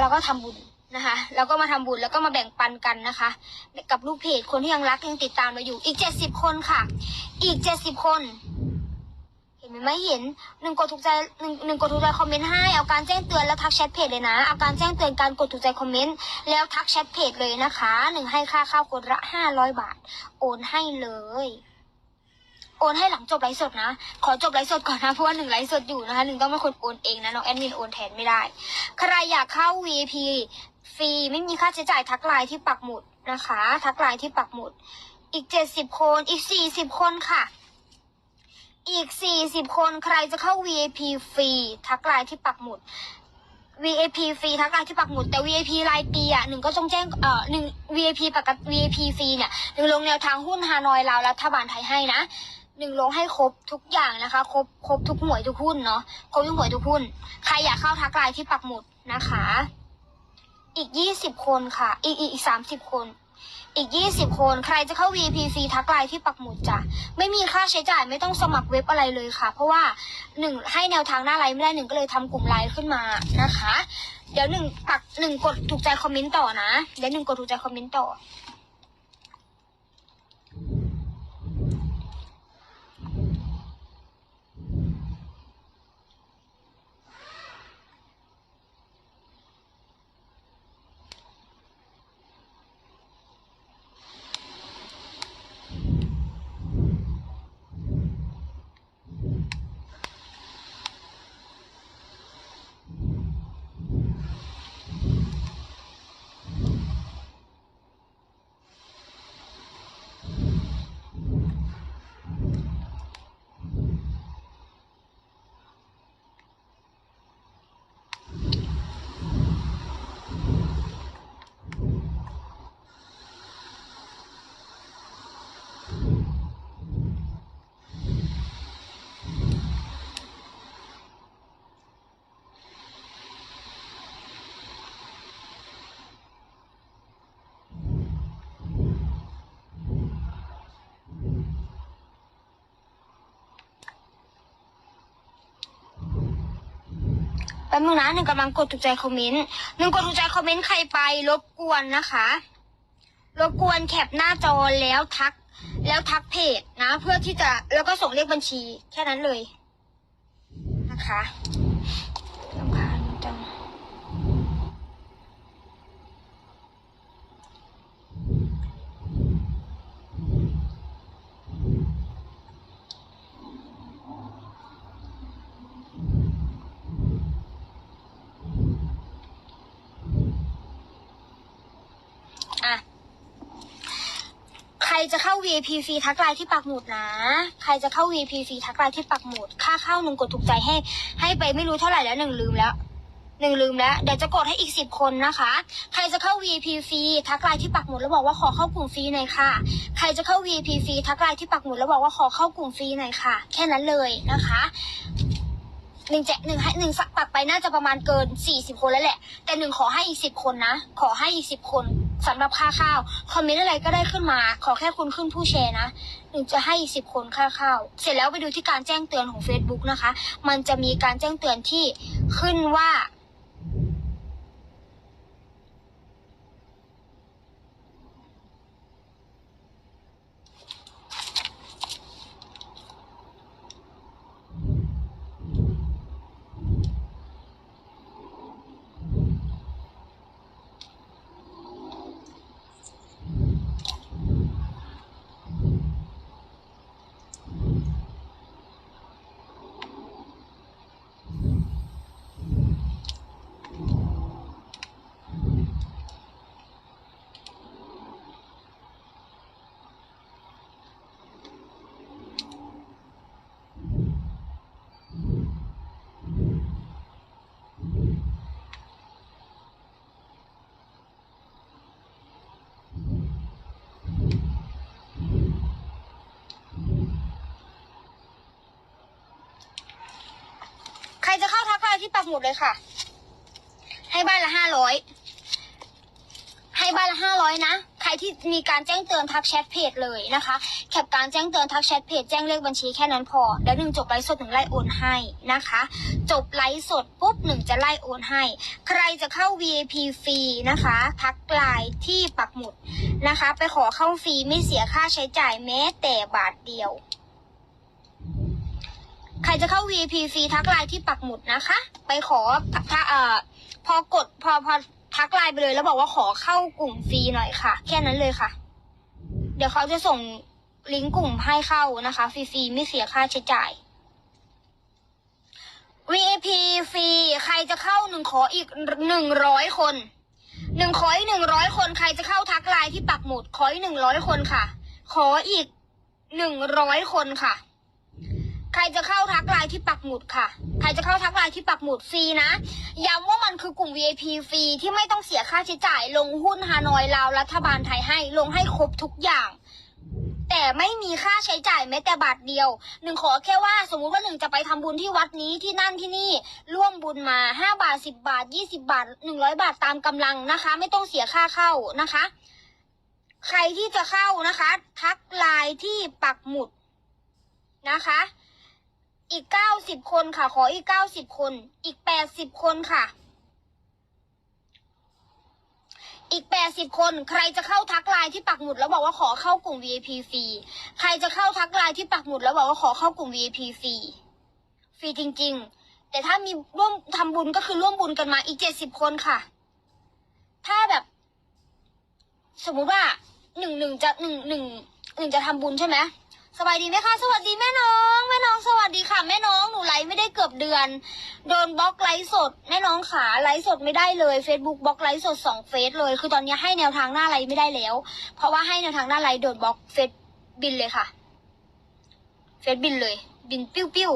เราก็ทำบุญนะคะ แล้วก็มาทำบุญแล้วก็มาแบ่งปันกันนะคะ กับลูกเพจคนที่ยังรักยังติดตามเราอยู่ อีกเจ็ดสิบคนค่ะ อีกเจ็ดสิบคน เห็นไหมไม่เห็นหนึ่งกดถูกใจหนึ่งหนึ่งกดถูกใจคอมเมนต์ให้เอาการแจ้งเตือนแล้วทักแชทเพจเลยนะเอาการแจ้งเตือนการกดถูกใจคอมเมนต์แล้วทักแชทเพจเลยนะคะหนึ่งให้ค่าข้าวคนละห้าร้อยบาท โอนให้เลย โอนให้หลังจบไลฟ์สดนะ ขอจบไลฟ์สดก่อนนะ เพราะว่าหนึ่งไลฟ์สดอยู่นะคะหนึ่งต้องเป็นคนโอนเองนะน้องแอดมินโอนแทนไม่ได้ ใครอยากเข้า VIP ฟรีไม่มีค่าใช้จ่ายทักไลน์ที่ปักหมุดนะคะ ทักไลน์ที่ปักหมุด อีกเจ็ดสิบคนอีกสี่สิบคนค่ะ อีกสี่สิบคนใครจะเข้า VIP ฟรีทักไลน์ที่ปักหมุด VIP ฟรีทักไลน์ที่ปักหมุดแต่ VIP รายปีอะหนึ่งก็ต้องแจ้งเอ่อหนึ่ง VIP ปกติ VIP ฟรีเนี่ยหนึ่งลงแนวทางหุ้นฮานอยลาวรัฐบาลไทยให้นะ หนึ่งลงให้ครบทุกอย่างนะคะ ครบครบทุกหน่วยทุกหุ้นเนาะครบทุกหน่วยทุกหุ้น ใครอยากเข้าทักไลน์ที่ปักหมุดนะคะ อีกยี่สิบคนค่ะ อีกอีกสามสิบคน อีกยี่สิบคนใครจะเข้า VP ฟรีทักไลน์ที่ปักหมุดจ้ะไม่มีค่าใช้จ่ายไม่ต้องสมัครเว็บอะไรเลยค่ะ เพราะว่าหนึ่งให้แนวทางหน้าไลน์ไม่ได้หนึ่งก็เลยทำกลุ่มไลน์ขึ้นมานะคะ เดี๋ยวหนึ่งปักหนึ่งกดถูกใจคอมเมนต์ต่อนะเดี๋ยวหนึ่งกดถูกใจคอมเมนต์ต่อ ป๊บนึงนะหนึ่งกำลังกดถูกใจคอมเมนต์หนึ่งกดถูกใจคอมเมนต์ใครไปรบกวนนะคะ รบกวนแคปหน้าจอแล้วทัก แล้วทักเพจนะ เพื่อที่จะแล้วก็ส่งเลขบัญชีแค่นั้นเลยนะคะรำคาญจังอะ ใค รจะเข้า VIP ฟรีทักไลน์ที่ปักหมุดนะ ใครจะเข้า VIP ฟรีทักไลน์ที่ปักหมุด ค่าเข้าหนึ่งกดถูกใจให้ ให้ไปไม่รู้เท่าไหร่แล้วหนึ่งลืมแล้วหนึ่งลืมแล้ว เดี๋ยวจะกดให้อีกสิบคนนะคะ ใครจะเข้า VIP ฟรีทักไลน์ที่ปักหมุดแล้วบอกว่าขอเข้ากลุ่มฟรีหน่อยค่ะ ใครจะเข้า VIP ฟรีทักไลน์ที่ปักหมุดแล้วบอกว่าขอเข้ากลุ่มฟรีหน่อยค่ะ แค่นั้นเลยนะคะหนึ่งแจกหนึ่งให้หนึ่งสักปักไปน่าจะประมาณเกินสี่สิบคนแล้วแหละ แต่หนึ่งขอให้อีกสิบคนนะ ขอให้อีกสิบคน สำหรับค่าข้าวคอมเมนต์อะไรก็ได้ขึ้นมา ขอแค่คุณขึ้นผู้แชร์นะหนูจะให้อีกสิบคนค่าข้าวเสร็จแล้วไปดูที่การแจ้งเตือนของ Facebook นะคะ มันจะมีการแจ้งเตือนที่ขึ้นว่า จะเข้าทักไลน์ที่ปักหมุดเลยค่ะ ให้บ้านละห้าร้อยให้บ้านละห้าร้อยนะ ใครรที่มีการแจ้งเตือนทักแชทเพจเลยนะคะ แคปการแจ้งเตือนทักแชทเพจแจ้งเลขบัญชีแค่นั้นพอ แล้วหนึ่งจบไลฟ์สดหนึ่งไล่โอนให้นะคะ จบไลฟ์สดปุ๊บหนึ่งจะไล่โอนให้ ใครจะเข้า VIP ฟรีนะคะ ทักไลน์ที่ปักหมุดนะคะ ไปขอเข้าฟรีไม่เสียค่าใช้จ่ายแม้แต่บาทเดียว ใครจะเข้า VIP ฟรีทักไลน์ที่ปักหมุดนะคะ ไปขอถ้าเอ่อพอกดพอพอทักไลน์ไปเลย แล้วบอกว่าขอเข้ากลุ่มฟรีหน่อยค่ะ แค่นั้นเลยค่ะ เดี๋ยวเขาจะส่งลิงก์กลุ่มให้เข้านะคะฟรีๆไม่เสียค่าใช้จ่าย VIP ฟรีใครจะเข้าหนึ่งขออีกหนึ่งร้อยคนหนึ่งขออีกหนึ่งร้อยคนใครจะเข้าทักไลน์ที่ปักหมุดขออีกหนึ่งร้อยคนค่ะ ขออีกหนึ่งร้อยคนค่ะ ใครจะเข้าทักไลน์ที่ปักหมุดค่ะ ใครจะเข้าทักไลน์ที่ปักหมุดฟรีนะ ย้ำว่ามันคือกลุ่ม VIP ฟรีที่ไม่ต้องเสียค่าใช้จ่าย ลงหุ้นฮานอยลาวรัฐบาลไทยให้ ลงให้ครบทุกอย่าง แต่ไม่มีค่าใช้จ่ายแม้แต่บาทเดียว หนึ่งขอแค่ว่าสมมุติว่าหนึ่งจะไปทำบุญที่วัดนี้ที่นั่นที่นี่ ร่วมบุญมาห้าบาทสิบบาทยี่สิบาทหนึ่งร้อยบาทตามกำลังนะคะ ไม่ต้องเสียค่าเข้านะคะ ใครที่จะเข้านะคะ ทักไลน์ที่ปักหมุดนะคะ อีกเก้าสิบคนค่ะ ขออีกเก้าสิบคน อีกแปดสิบคนค่ะ อีกแปดสิบคน ใครจะเข้าทักไลน์ที่ปักหมุดแล้วบอกว่าขอเข้ากลุ่ม VIP ฟรี ใครจะเข้าทักไลน์ที่ปักหมุดแล้วบอกว่าขอเข้ากลุ่ม VIP ฟรี ฟรีจริง ๆ แต่ถ้ามีร่วมทำบุญก็คือร่วมบุญกันมาอีกเจ็ดสิบคนค่ะ ถ้าแบบ สมมุติว่าหนึ่งหนึ่งจะหนึ่งหนึ่งหนึ่งจะทำบุญใช่ไหม สบายดีไหมคะ สวัสดีแม่น้อง แม่น้องสวัสดีค่ะ แม่น้องหนูไลฟ์ไม่ได้เกือบเดือน โดนบล็อกไลฟ์สด แม่น้องขาไลฟ์สดไม่ได้เลย Facebook บล็อกไลฟ์สดสองเฟซเลย คือตอนนี้ให้แนวทางหน้าไลฟ์ไม่ได้แล้ว เพราะว่าให้แนวทางหน้าไลฟ์โดนบล็อกเฟซบินเลยค่ะ เฟซบินเลย บินปิ้วปิ้ว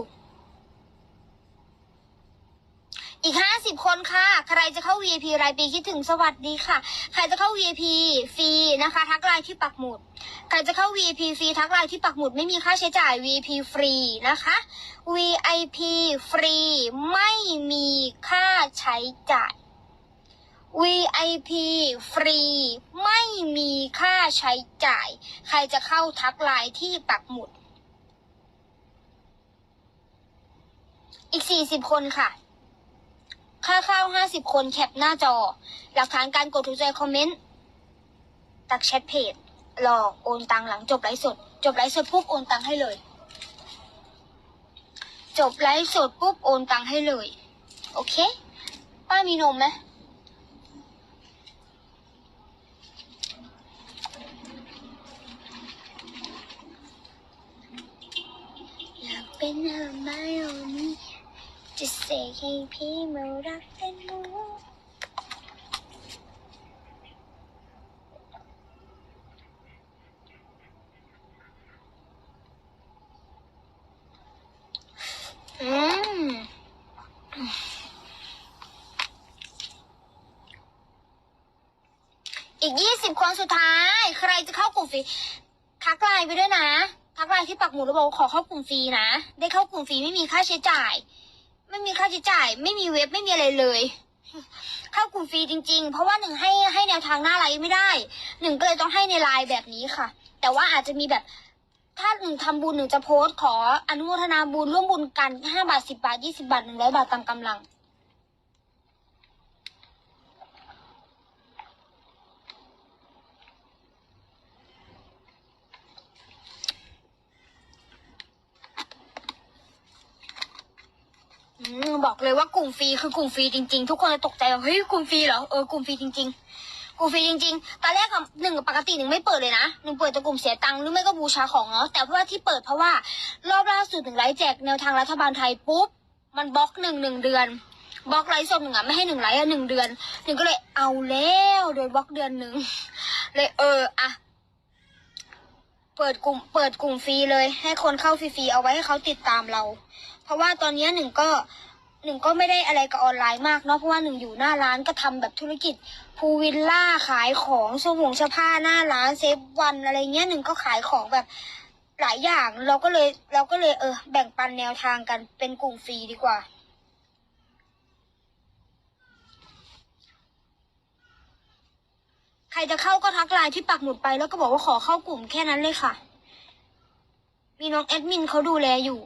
อีกห้าสิบคนค่ะ ใครจะเข้า VIP รายปีคิดถึงสวัสดีค่ะ ใครจะเข้า VIP ฟรีนะคะ ทักไลน์ที่ปักหมุด ใครจะเข้า VIP ฟรีทักไลน์ที่ปักหมุดไม่มีค่าใช้จ่าย VIP ฟรีนะคะ VIP ฟรีไม่มีค่าใช้จ่าย VIP ฟรีไม่มีค่าใช้จ่าย ใครจะเข้าทักไลน์ที่ปักหมุด อีก 40 คนค่ะ ค่าข้า50คนแคปหน้าจอ หลักฐานการกดถูกใจคอมเมนต์ ตักแชทเพจรอโอนตังหลังจบไลฟ์สด จบไลฟ์สดปุ๊บโอนตังให้เลย จบไลฟ์สดปุ๊บโอนตังให้เลย โอเค ป้ามีนมไหมอยากเป็นเฮอร์ไมโอนี่ จะเสกให้พี่มารักเป็นหมูอืมอีกยี่สิบคนสุดท้าย ใครจะเข้ากลุ่มฟรีทักไลน์ไปด้วยนะ ทักไลน์ที่ปักหมุดแล้วบอกว่าขอเข้ากลุ่มฟรีนะ ได้เข้ากลุ่มฟรีไม่มีค่าใช้จ่าย ไม่มีค่าใช้จ่าย ไม่มีเว็บไม่มีอะไรเลย เข้ากลุ่มฟรีจริง ๆ เพราะว่าหนึ่งให้ให้แนวทางหน้าไลน์ไม่ได้ หนึ่งก็เลยต้องให้ในไลน์แบบนี้ค่ะ แต่ว่าอาจจะมีแบบถ้าหนึ่งทำบุญหนึ่งจะโพสต์ขออนุโมทนาบุญร่วมบุญกันห้าบาทสิบาทยี่สิบาทหนึ่งร้อยบาทตามกำลัง บอกเลยว่ากลุ่มฟรีคือกลุ่มฟรีจริง ๆ ทุกคนจะตกใจว่าเฮ้ยกลุ่มฟรีเหรอเออกลุ่มฟรีจริง ๆกลุ่มฟรีจริง ๆ ตอนแรกอะหนึ่งปกติหนึ่งไม่เปิดเลยนะหนึ่งเปิดแต่กลุ่มเสียตังค์หรือไม่ก็บูชาของเนาะแต่เพราะว่าที่เปิดเพราะว่ารอบล่าสุดหนึ่งไลฟ์แจกแนวทางรัฐบาลไทยปุ๊บมันบล็อกหนึ่งหนึ่งเดือนบล็อกไลฟ์สดหนึ่งอะไม่ให้หนึ่งไลฟ์อะหนึ่งเดือนหนึ่งก็เลยเอาแล้วโดนบล็อกเดือนหนึ่งเลยเอออะเปิดกลุ่มเปิดกลุ่มฟรีเลย ให้คนเข้าฟรีๆเอาไว้ให้เขาติดตามเรา ราะว่าตอนนี้หนึ่งก็หนึ่งก็ไม่ได้อะไรกับออนไลน์มากเนาะเพราะว่าหนึ่งอยู่หน้าร้านก็ทำแบบธุรกิจพูวิลล่าขายของสมุงเสื้อผ้าหน้าร้านเซฟวันอะไรเงี้ยหนึ่งก็ขายของแบบหลายอย่างเราก็เลยเราก็เลยเออแบ่งปันแนวทางกันเป็นกลุ่มฟรีดีกว่า ใครจะเข้าก็ทักไลน์ที่ปักหมุดไปแล้วก็บอกว่าขอเข้ากลุ่มแค่นั้นเลยค่ะ มีน้องแอดมินเขาดูแลอยู่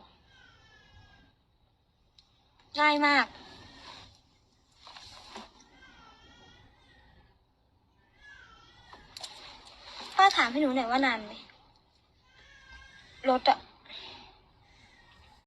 ง่ายมากพ่อถามให้หนูหน่อยว่านานไหมรถอะ